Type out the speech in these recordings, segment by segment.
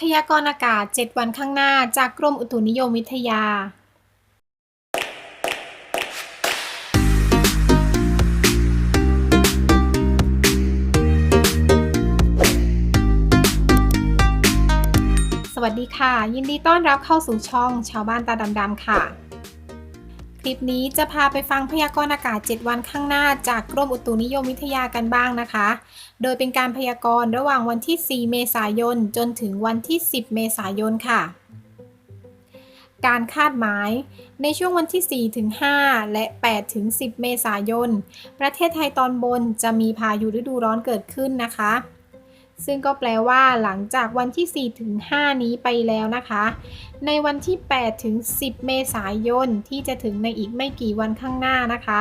พยากรณ์อากาศ 7 วันข้างหน้าจากกรมอุตุนิยมวิทยา สวัสดีค่ะ ยินดีต้อนรับเข้าสู่ช่องชาวบ้านตาดำๆค่ะ คลิปนี้จะพาไปฟังพยากรณ์อากาศ 7 วันข้างหน้าจากกรมอุตุนิยมวิทยากันบ้างนะคะ โดยเป็นการพยากรณ์ระหว่างวันที่ 4 เมษายน จนถึงวันที่ 10 เมษายนค่ะ การคาดหมาย ในช่วงวันที่ 4 ถึง 5 และ 8 ถึง 10 เมษายน ประเทศไทยตอนบนจะมีพายุฤดูร้อนเกิดขึ้นนะคะ ซึ่งก็แปลว่าหลังจากวันที่ 4 ถึง 5 นี้ไปแล้วนะคะ ในวันที่ 8 ถึง 10 เมษายนที่จะถึงในอีกไม่กี่วันข้างหน้านะคะ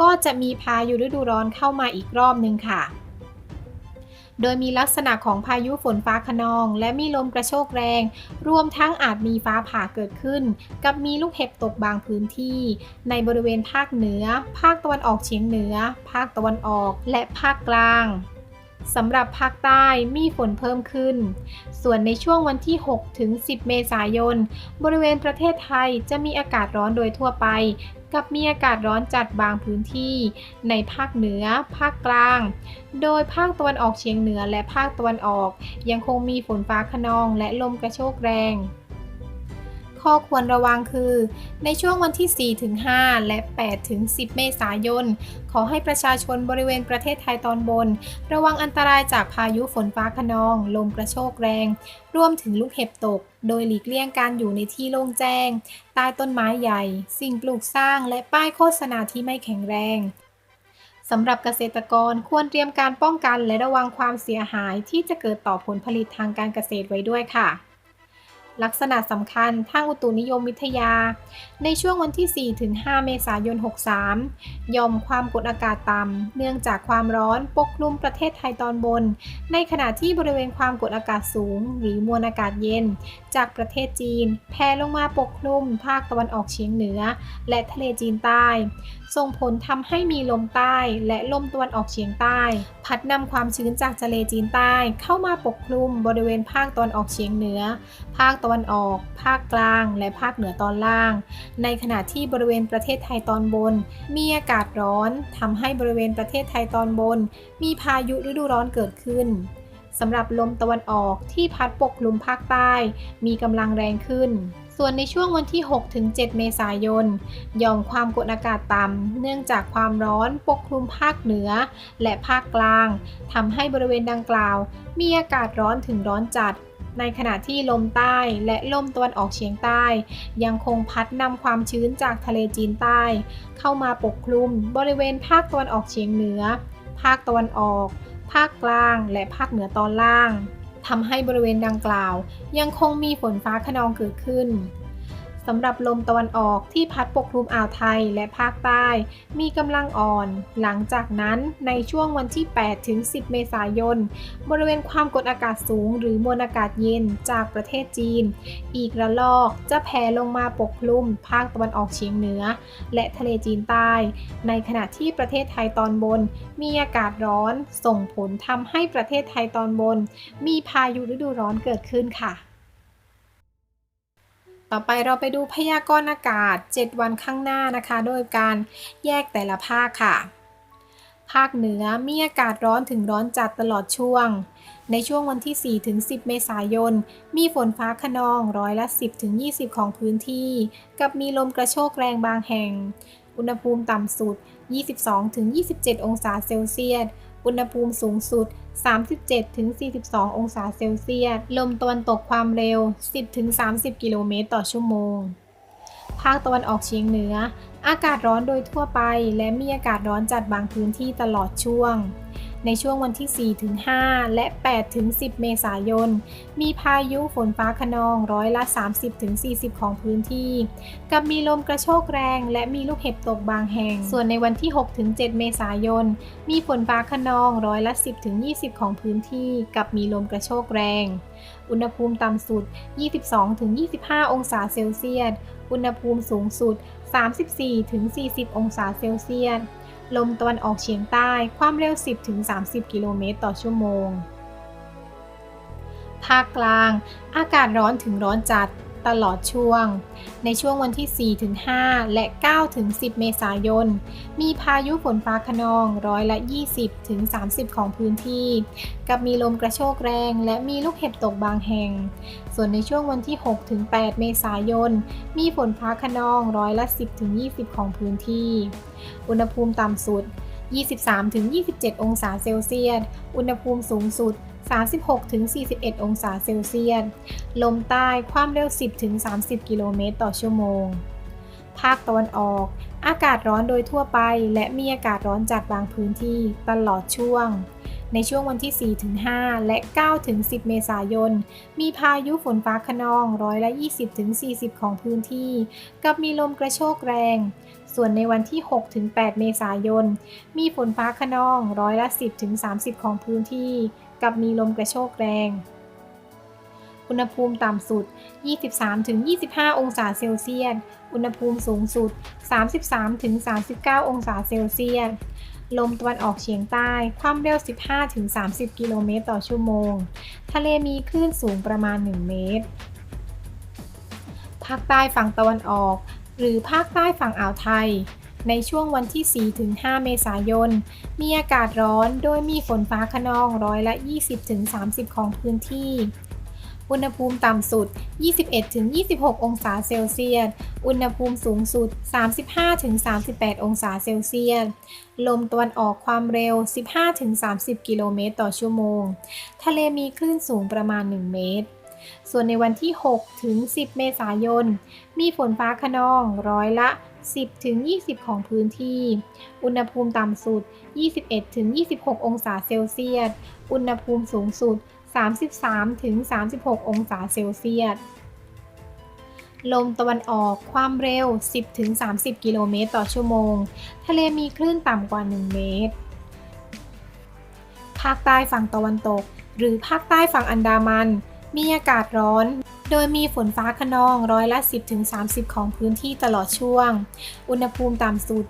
ก็จะมีพายุฤดูร้อนเข้ามาอีกรอบหนึ่งค่ะ โดยมีลักษณะของพายุฝนฟ้าขนอง และมีลมกระโชกแรง รวมทั้งอาจมีฟ้าผ่าเกิดขึ้น กับมีลูกเห็บตกบางพื้นที่ ในบริเวณภาคเหนือ ภาคตะวันออกเฉียงเหนือ ภาคตะวันออก และภาคกลาง สำหรับภาคใต้มีฝนเพิ่มขึ้น ส่วนในช่วงวันที่ 6 ถึง 10 เมษายน บริเวณประเทศไทยจะมีอากาศร้อนโดยทั่วไป กับมีอากาศร้อนจัดบางพื้นที่ ในภาคเหนือ ภาคกลาง โดยภาคตะวันออกเฉียงเหนือและภาคตะวันออก ยังคงมีฝนฟ้าขนองและลมกระโชกแรง ข้อควรระวังคือ ในช่วงวันที่ 4 ถึง 5 และ 8 ถึง 10 เมษายน ขอให้ประชาชนบริเวณประเทศไทยตอนบน ระวังอันตรายจากพายุฝนฟ้าขนอง ลมกระโชกแรง รวมถึงลูกเห็บตก โดยหลีกเลี่ยงการอยู่ในที่โล่งแจ้ง ใต้ต้นไม้ใหญ่ สิ่งปลูกสร้าง และป้ายโฆษณาที่ไม่แข็งแรงสำหรับเกษตรกรควรเตรียมการป้องกันและระวังความเสียหายที่จะเกิดต่อผลผลิตทางการเกษตรไว้ด้วยค่ะ ลักษณะสำคัญทางอุตุนิยมวิทยา ในช่วงวันที่4ถึง5เมษายน 63ยอมความกดอากาศต่ำ เนื่องจากความร้อนปกคลุมประเทศไทยตอนบน ในขณะที่บริเวณความกดอากาศสูง หรือมวลอากาศเย็น จากประเทศจีน แผ่ลงมาปกคลุมภาคตะวันออกเฉียงเหนือ และทะเลจีนใต้ ส่งผลทำให้มีลมใต้และลมตะวันออกเฉียงใต้ พัดนำความชื้นจากทะเลจีนใต้ เข้ามาปกคลุมบริเวณภาคตะวันออกเฉียงเหนือ ภาคตะวันออก ภาคกลาง และภาคเหนือตอนล่าง ในขณะที่บริเวณประเทศไทยตอนบน มีอากาศร้อนทำให้บริเวณประเทศไทยตอนบน มีพายุฤดูร้อนเกิดขึ้นสำหรับลมตะวันออกที่พัดปกคลุมภาคใต้ มีกำลังแรงขึ้น ส่วนในช่วงวันที่ 6-7 เมษายนย่อมความกดอากาศต่ำเนื่องจากความร้อนปกคลุมภาคเหนือ และภาคกลางทำให้บริเวณดังกล่าว มีอากาศร้อนถึงร้อนจัด ในขณะที่ลมใต้และลมตะวันออกเฉียงใต้ ยังคงพัดนำความชื้นจากทะเลจีนใต้ เข้ามาปกคลุมบริเวณภาคตะวันออกเฉียงเหนือ ภาคตะวันออก ภาคกลาง และภาคเหนือตอนล่างทำให้บริเวณดังกล่าว ยังคงมีฝนฟ้าขนองเกิดขึ้น สำหรับลมตะวันออกที่พัดปกคลุมอ่าวไทยและภาคใต้ มีกำลังอ่อน หลังจากนั้นในช่วงวันที่ 8 ถึง 10 เมษายน บริเวณความกดอากาศสูง หรือมวลอากาศเย็นจากประเทศจีน อีกระลอกจะแผ่ลงมาปกคลุมภาคตะวันออกเฉียงเหนือ และทะเลจีนใต้ ในขณะที่ประเทศไทยตอนบน มีอากาศร้อน ส่งผลทำให้ประเทศไทยตอนบน มีพายุฤดูร้อนเกิดขึ้นค่ะ ต่อไปเราไปดูพยากรณ์อากาศ 7 วันข้างหน้านะคะ โดยการแยกแต่ละภาคค่ะ ภาคเหนือมีอากาศร้อนถึงร้อนจัดตลอดช่วง ในช่วงวันที่ 4 ถึง 10 เมษายน มีฝนฟ้าขนองร้อยละ 10 ถึง 20 ของพื้นที่ กับมีลมกระโชกแรงบางแห่ง อุณหภูมิต่ำสุด 22 ถึง 27 องศาเซลเซียส อุณหภูมิสูงสุด 37ถึง42 องศาเซลเซียส ลมตะวันตกความเร็ว 10ถึง30 กิโลเมตรต่อชั่วโมง ภาคตะวันออกเฉียงเหนือ อากาศร้อนโดยทั่วไป และมีอากาศร้อนจัดบางพื้นที่ตลอดช่วง ในช่วงวันที่4ถึง5และ8ถึง10 เมษายน มีพายุฝนฟ้าขนองร้อยละ 30ถึง40 ของพื้นที่ กับมีลมกระโชกแรง และมีลูกเห็บตกบางแห่ง ส่วนในวันที่6ถึง7เมษายน มีฝนฟ้าขนองร้อยละ 10ถึง20 ของพื้นที่ กับมีลมกระโชกแรง อุณหภูมิต่ำสุด 22ถึง25 องศาเซลเซียส อุณหภูมิสูงสุด 34-40 องศาเซลเซียส ลมตะวันออกเฉียงใต้ ความเร็ว 10ถึง30 กิโลเมตรต่อชั่วโมง ภาคกลาง อากาศร้อนถึงร้อนจัด ตลอดช่วง ในช่วงวันที่ 4-5 และ 9-10 เมษายน มีพายุฝนฟ้าขนองร้อยละ 20-30 ของพื้นที่ กับมีลมกระโชกแรง และมีลูกเห็บตกบางแห่ง ส่วนในช่วงวันที่ 6-8 เมษายน มีฝนฟ้าขนองร้อยละ 10-20 ของพื้นที่ อุณหภูมิต่ำสุด 23-27 องศาเซลเซียส อุณหภูมิสูงสุด 36-41 องศาเซลเซียส ลมใต้ความเร็ว 10-30 กิโลเมตรต่อชั่วโมง ภาคตะวันออก อากาศร้อนโดยทั่วไป และมีอากาศร้อนจัดบางพื้นที่ตลอดช่วง ในช่วงวันที่ 4-5 และ 9-10 เมษายน มีพายุฝนฟ้าขนองร้อยละ 20-40 ของพื้นที่ กับมีลมกระโชกแรงส่วนในวันที่ 6-8 เมษายน มีฝนฟ้าขนองร้อยละ 10-30 ของพื้นที่ กับมีลมกระโชกแรง อุณหภูมิต่ำสุด 23-25 องศาเซลเซียส อุณหภูมิสูงสุด 33-39 องศาเซลเซียส ลมตะวันออกเฉียงใต้ ความเร็ว 15-30 กิโลเมตรต่อชั่วโมง ทะเลมีคลื่นสูงประมาณ 1 เมตร ภาคใต้ฝั่งตะวันออก หรือภาคใต้ฝั่งอ่าวไทย ในช่วงวันที่ 4-5 เมษายน มีอากาศร้อนโดยมีฝนฟ้าขนองร้อยละ 20-30 ของพื้นที่ อุณหภูมิต่ำสุด 21-26 องศาเซลเซียส อุณหภูมิสูงสุด 35-38 องศาเซลเซียส ลมตะวันออกความเร็ว 15-30 กิโลเมตรต่อชั่วโมง ทะเลมีคลื่นสูงประมาณ 1 เมตรส่วนในวันที่ 6 ถึง 10 เมษายน มีฝนฟ้าขนองร้อยละ 10ถึง20 ของพื้นที่ อุณหภูมิต่ำสุด 21ถึง26 องศาเซลเซียส อุณหภูมิสูงสุด 33ถึง36 องศาเซลเซียส ลมตะวันออกความเร็ว 10ถึง30 กิโลเมตรต่อชั่วโมง ทะเลมีคลื่นต่ำกว่า 1 เมตร ภาคใต้ฝั่งตะวันตก หรือภาคใต้ฝั่งอันดามัน มีอากาศร้อน โดยมีฝนฟ้าขนองร้อยละ 10-30 ของพื้นที่ตลอดช่วง อุณหภูมิต่ำสุด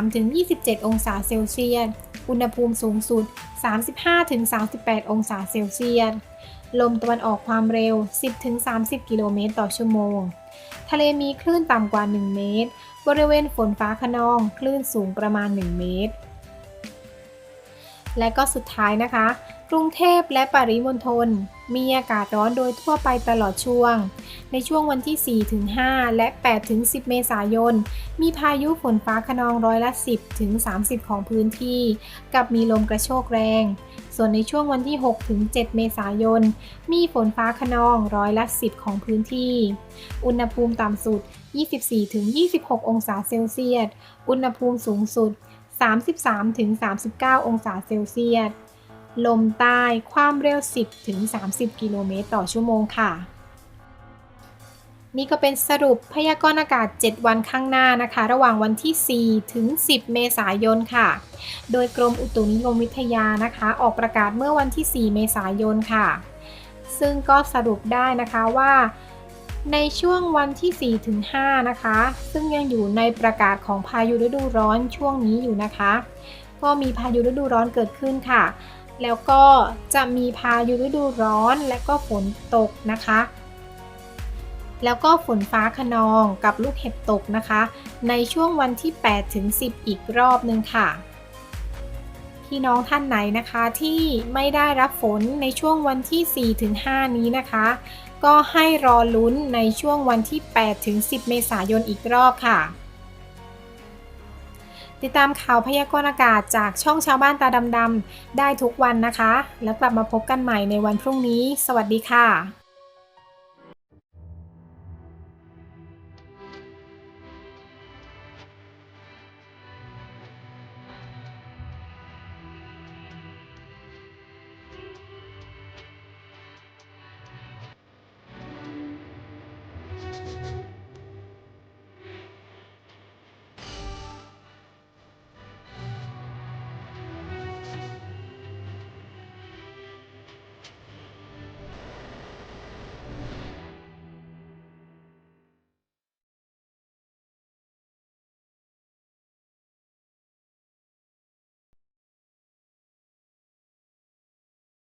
23-27 องศาเซลเซียส อุณหภูมิสูงสุด 35-38 องศาเซลเซียส ลมตะวันออกความเร็ว 10-30 กิโลเมตรต่อชั่วโมง ทะเลมีคลื่นต่ำกว่า 1 เมตร บริเวณฝนฟ้าขนองคลื่นสูงประมาณ 1 เมตร และก็สุดท้ายนะคะ กรุงเทพและปริมณฑล มีอากาศร้อนโดยทั่วไปตลอดช่วง ในช่วงวันที่4-5และ8-10 เมษายน มีพายุฝนฟ้าขนองร้อยละ 10-30 ของพื้นที่ กับมีลมกระโชกแรง ส่วนในช่วงวันที่6-7เมษายน มีฝนฟ้าขนองร้อยละ 10 ของพื้นที่ อุณหภูมิต่ำสุด 24-26 องศาเซลเซียส อุณหภูมิสูงสุด 33-39 องศาเซลเซียส ลมใต้ความเร็ว 10-30 กิโลเมตรต่อชั่วโมงค่ะ นี่ก็เป็นสรุปพยากรณ์อากาศ 7 วันข้างหน้านะคะ ระหว่างวันที่ 4 ถึง 10 เมษายนค่ะ โดยกรมอุตุนิยมวิทยานะคะ ออกประกาศเมื่อวันที่ 4 เมษายนค่ะ ซึ่งก็สรุปได้นะคะว่าในช่วงวันที่ 4 ถึง 5 นะคะ ซึ่งยังอยู่ในประกาศของพายุฤดูร้อนช่วงนี้อยู่นะคะ ก็มีพายุฤดูร้อนเกิดขึ้นค่ะ แล้วก็จะมีพายุฤดูร้อนและก็ฝนตกนะคะ แล้วก็ฝนฟ้าขนองกับลูกเห็บตกนะคะ ในช่วงวันที่ 8 ถึง 10 อีกรอบนึงค่ะ พี่น้องท่านไหนนะคะที่ไม่ได้รับฝนในช่วงวันที่ 4 ถึง 5 นี้นะคะ ก็ให้รอลุ้นในช่วงวันที่ 8 ถึง 10 เมษายนอีกรอบค่ะ ติดตามข่าวพยากรณ์อากาศจากช่องชาวบ้านตาดำๆได้ทุกวันนะคะ แล้วกลับมาพบกันใหม่ในวันพรุ่งนี้ สวัสดีค่ะ